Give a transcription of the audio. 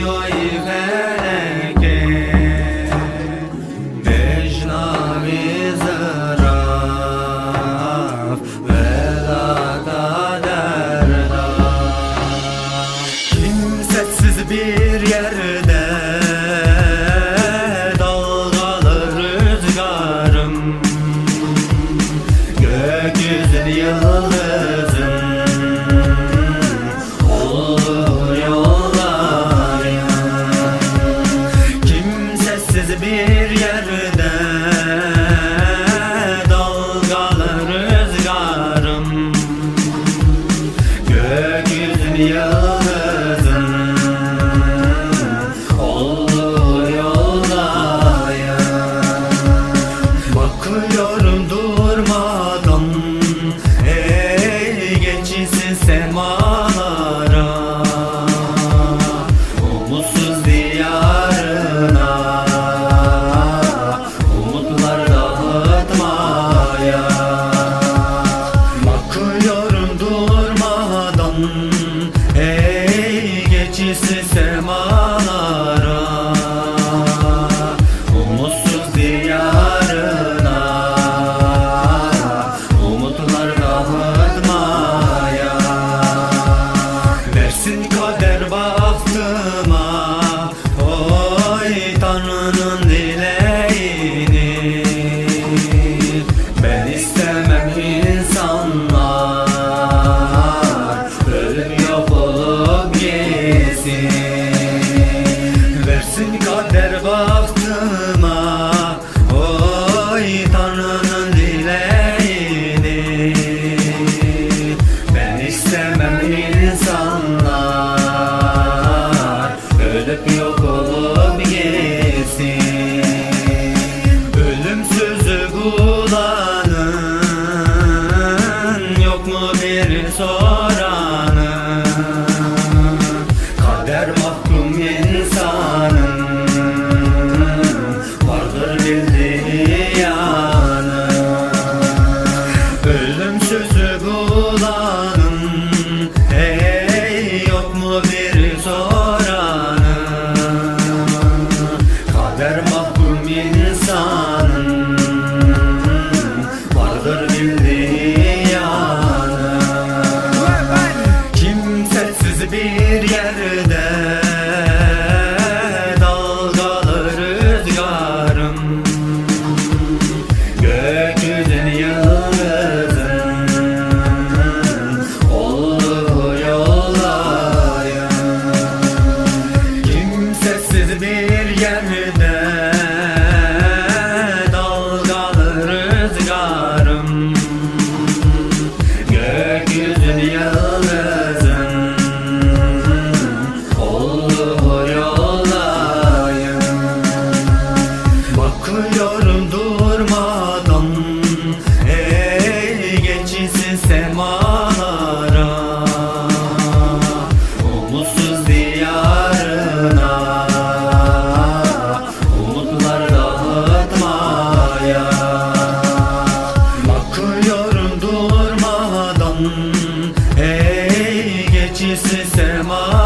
I. Ey geçisi semalara Umutsuz diyarına Umutlar dağıtmaya. Versin kader bana. bir yerde Dalgalı rüzgarım. Gökyüzün yıldızım Olduğu yollayım Kimsesiz bir yerde Dalgalı rüzgarım. semalara Umutsuz diyarına Umutlar dağıtmaya. Bakıyorum durmadan Ey geçisi semalara